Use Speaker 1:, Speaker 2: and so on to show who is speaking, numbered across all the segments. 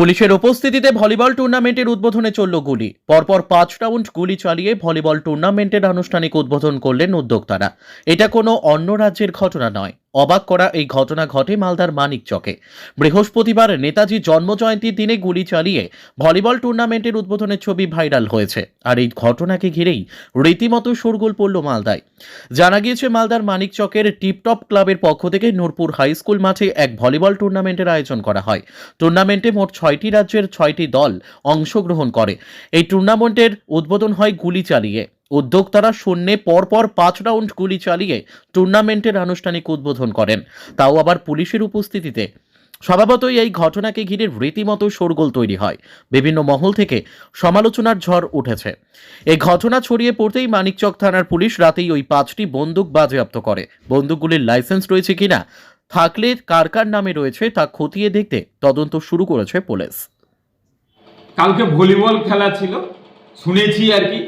Speaker 1: পুলিশের উপস্থিতিতে ভলিবল টুর্নামেন্টের উদ্বোধনে চলল গুলি। পরপর পাঁচ রাউন্ড গুলি চালিয়ে ভলিবল টুর্নামেন্টের আনুষ্ঠানিক উদ্বোধন করলেন উদ্যোক্তারা। এটা কোনো অন্য রাজ্যের ঘটনা নয়। অবাক করা এই ঘটনা ঘটে মালদার মানিকচকে। বৃহস্পতিবার নেতাজি জন্মজয়ন্তীর দিনে গুলি চালিয়ে ভলিবল টুর্নামেন্টের উদ্বোধনের ছবি ভাইরাল হয়েছে। আর এই ঘটনাকে ঘিরেই রীতিমতো শোরগোল পড়ল মালদায়। জানা গিয়েছে, মালদার মানিকচকের টিপটপ ক্লাবের পক্ষ থেকে নূরপুর হাই স্কুল মাঠে এক ভলিবল টুর্নামেন্টের আয়োজন করা হয়। টুর্নামেন্টে মোট ছয়টি রাজ্যের ছয়টি দল অংশগ্রহণ করে। এই টুর্নামেন্টের উদ্বোধন হয় গুলি চালিয়ে। উদ্যোক্তারা শূন্যে পরপর পাঁচ রাউন্ড গুলি চালিয়ে টুর্নামেন্টের আনুষ্ঠানিক উদ্বোধন করেন। তাও আবার পুলিশের উপস্থিতিতে। স্বভাবতই এই ঘটনাকে ঘিরে রীতিমতো শোরগোল তৈরি হয়। বিভিন্ন মহল থেকে সমালোচনার ঝড় উঠেছে। এই ঘটনা ছড়িয়ে পড়তেই মানিকচক থানার পুলিশ রাতেই ওই পাঁচটি বন্দুক বাজেয়াপ্ত করে। বন্দুকগুলির লাইসেন্স রয়েছে কিনা, থাকলে কার কার নামে রয়েছে তা খতিয়ে দেখতে তদন্ত শুরু করেছে পুলিশ।
Speaker 2: কালকে ভলিবল খেলা ছিল, শুনেছি আর কি।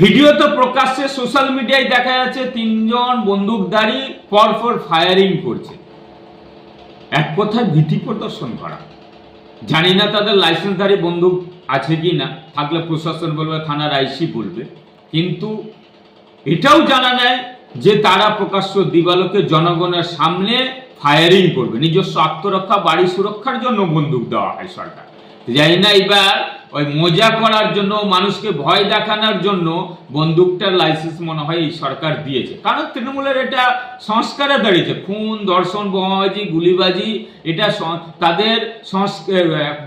Speaker 2: ভিডিও তো প্রকাশ্যে সোশ্যাল মিডিয়ায় দেখা যাচ্ছে, তিনজন বন্দুকধারী পরপর ফায়ারিং করছে। এক কথায় ভীতি প্রদর্শন করা। জানি না তাদের লাইসেন্সধারী বন্দুক আছে কি না, থাকলে প্রশাসন বলবে, থানার আইসি বলবে। কিন্তু এটাও জানা নেয় যে তারা প্রকাশ্য দিবালোকে জনগণের সামনে ফায়ারিং করবে। নিজস্ব আত্মরক্ষা, বাড়ি সুরক্ষার জন্য বন্দুক দেওয়া হয় সরকার। জানি না এবার ওই মজা করার জন্য, মানুষকে ভয় দেখানোর জন্য বন্দুকটার লাইসেন্স মনে হয় এই সরকার দিয়েছে। কারণ তৃণমূলের এটা সংস্কারে দাঁড়িয়েছে। খুন দর্শন বোমাবাজি, গুলিবাজি, এটা তাদের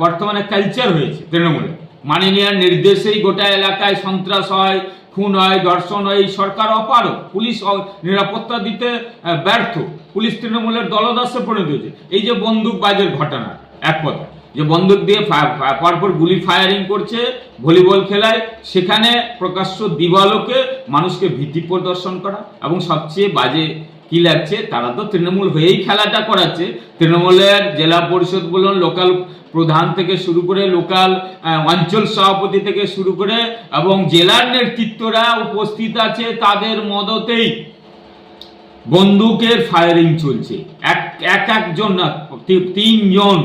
Speaker 2: বর্তমানে কালচার হয়েছে তৃণমূলের মাননীয়ার নির্দেশেই গোটা এলাকায় সন্ত্রাস হয়, খুন হয়, ধর্ষণ হয়, এই সরকার অপারক পুলিশ নিরাপত্তা দিতে ব্যর্থ। পুলিশ তৃণমূলের দলদাসে পরিণত হয়েছে। এই যে বন্দুক বাজের ঘটনা, এক কথা যে বন্দুক দিয়ে পরপর গুলি ফায়ারিং করছে, ভলিবল খেলায়। সেখানে প্রকাশ্য দিবালোকে মানুষকে ভীতি প্রদর্শন করা এবং সবচেয়ে বাজে কি লাগছে, তারা তো তৃণমূল হয়েই খেলাটা করাচ্ছে। তৃণমূলের জেলা পরিষদ বলুন লোকাল প্রধান থেকে শুরু করে লোকাল অঞ্চল সভাপতি থেকে শুরু করে এবং জেলার নেতৃত্বরা উপস্থিত আছে তাদের মদতেই। বন্দুকের ফায়ারিং চলছে। এক এক, একজন না তিনজন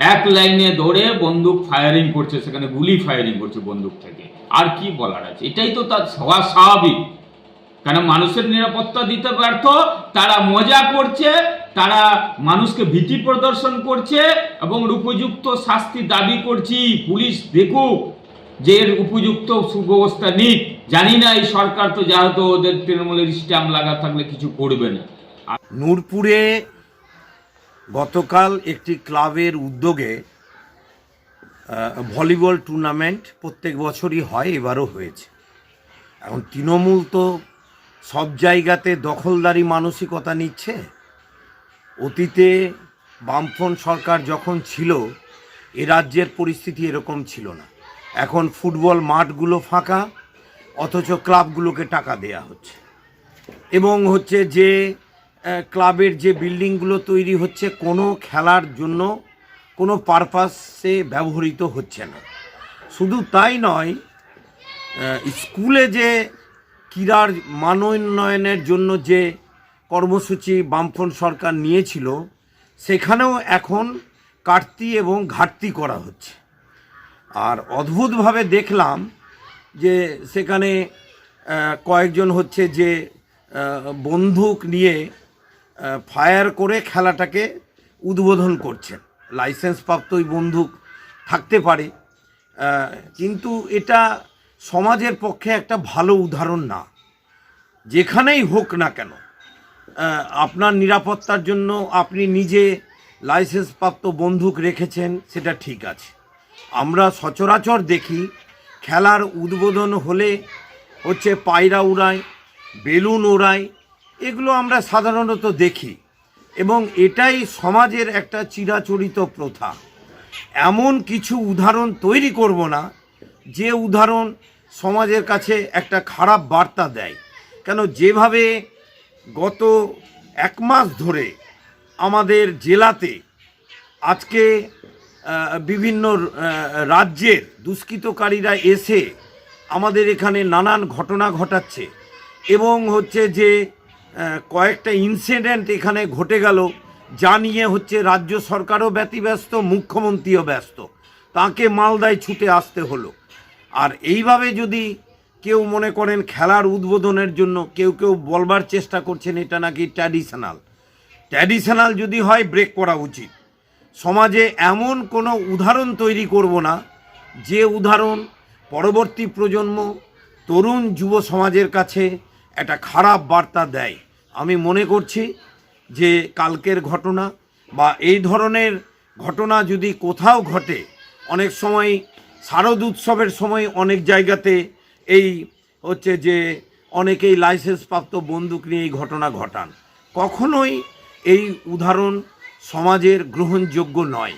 Speaker 2: এক লাইনে ধরে বন্দুক ফায়ারিং করছে, সেখানে গুলি ফায়ারিং করছে বন্দুক থেকে। আর কি বলার আছে? এটাই তো তার হওয়া স্বাভাবিক। কারণ মানুষের নিরাপত্তা দিতে ব্যর্থ, তারা মজা করছে, তারা মানুষকে ভীতি প্রদর্শন করছে এবং উপযুক্ত শাস্তি দাবি করছি। পুলিশ দেখুক যে এর উপযুক্ত সুব্যবস্থা নিক। জানি না, এই সরকার তো যেহেতু, ওদের তৃণমূলের স্ট্যাম্প লাগা থাকলে কিছু করবে না।
Speaker 3: নূরপুরে গতকাল একটি ক্লাবের উদ্যোগে ভলিবল টুর্নামেন্ট প্রত্যেক বছরই হয়, এবারও হয়েছে। এখন তৃণমূল তো সব জায়গাতে দখলদারি মানসিকতা নিচ্ছে। অতীতে বামফ্রন্ট সরকার যখন ছিল, এ রাজ্যের পরিস্থিতি এরকম ছিল না। এখন ফুটবল মাঠগুলো ফাঁকা, অথচ ক্লাবগুলোকে টাকা দেয়া হচ্ছে। এবং হচ্ছে যে ক্লাবের যে বিল্ডিংগুলো তৈরি হচ্ছে কোনো খেলার জন্য কোনো পারপাসে ব্যবহৃত হচ্ছে না। শুধু তাই নয় স্কুলে যে ক্রীড়ার মানোন্নয়নের জন্য যে কর্মসূচি বামফ্রন্ট সরকার নিয়েছিল, সেখানেও এখন কাটতি এবং ঘাটতি করা হচ্ছে। আর অদ্ভুতভাবে দেখলাম যে সেখানে কয়েকজন হচ্ছে যে বন্দুক নিয়ে ফায়ার করে খেলাটাকে উদ্বোধন করছেন। লাইসেন্স প্রাপ্ত ওই বন্দুক থাকতে পারে। কিন্তু এটা সমাজের পক্ষে একটা ভালো উদাহরণ না। যেখানেই হোক না কেন আপনার নিরাপত্তার জন্য আপনি নিজে লাইসেন্স প্রাপ্ত বন্দুক রেখেছেন, সেটা ঠিক আছে। আমরা সচরাচর দেখি খেলার উদ্বোধন হলে হচ্ছে পায়রা উড়ায়, বেলুন ওড়ায় এগুলো আমরা সাধারণত দেখি এবং এটাই সমাজের একটা চিরাচরিত প্রথা। এমন কিছু উদাহরণ তৈরি করব না যে উদাহরণ সমাজের কাছে একটা খারাপ বার্তা দেয়। কেন যেভাবে গত এক মাস ধরে আমাদের জেলাতে আজকে বিভিন্ন রাজ্যের দুষ্কৃতকারীরা এসে আমাদের এখানে নানান ঘটনা ঘটাচ্ছে এবং হচ্ছে যে কয়েকটা ইনসিডেন্ট এখানে ঘটে গেল, যা নিয়ে হচ্ছে রাজ্য সরকারও ব্যতিব্যস্ত, মুখ্যমন্ত্রীও ব্যস্ত। তাকে মালদায় ছুটে আসতে হলো। আর এইভাবে যদি কেউ মনে করেন খেলার উদ্বোধনের জন্য কেউ কেউ বলবার চেষ্টা করছেন, এটা নাকি ট্র্যাডিশনাল ট্র্যাডিশনাল যদি হয় ব্রেক করা উচিত। সমাজে এমন কোনো উদাহরণ তৈরি করব না, যে উদাহরণ পরবর্তী প্রজন্ম, তরুণ যুব সমাজের কাছে একটা খারাপ বার্তা দেয়। আমি মনে করছি যে কালকের ঘটনা বা এই ধরনের ঘটনা যদি কোথাও ঘটে, অনেক সময় শারদ উৎসবের সময় অনেক জায়গাতে এই হচ্ছে যে অনেকেই লাইসেন্সপ্রাপ্ত বন্দুক নিয়ে এই ঘটনা ঘটান। কখনোই এই উদাহরণ সমাজের গ্রহণযোগ্য নয়।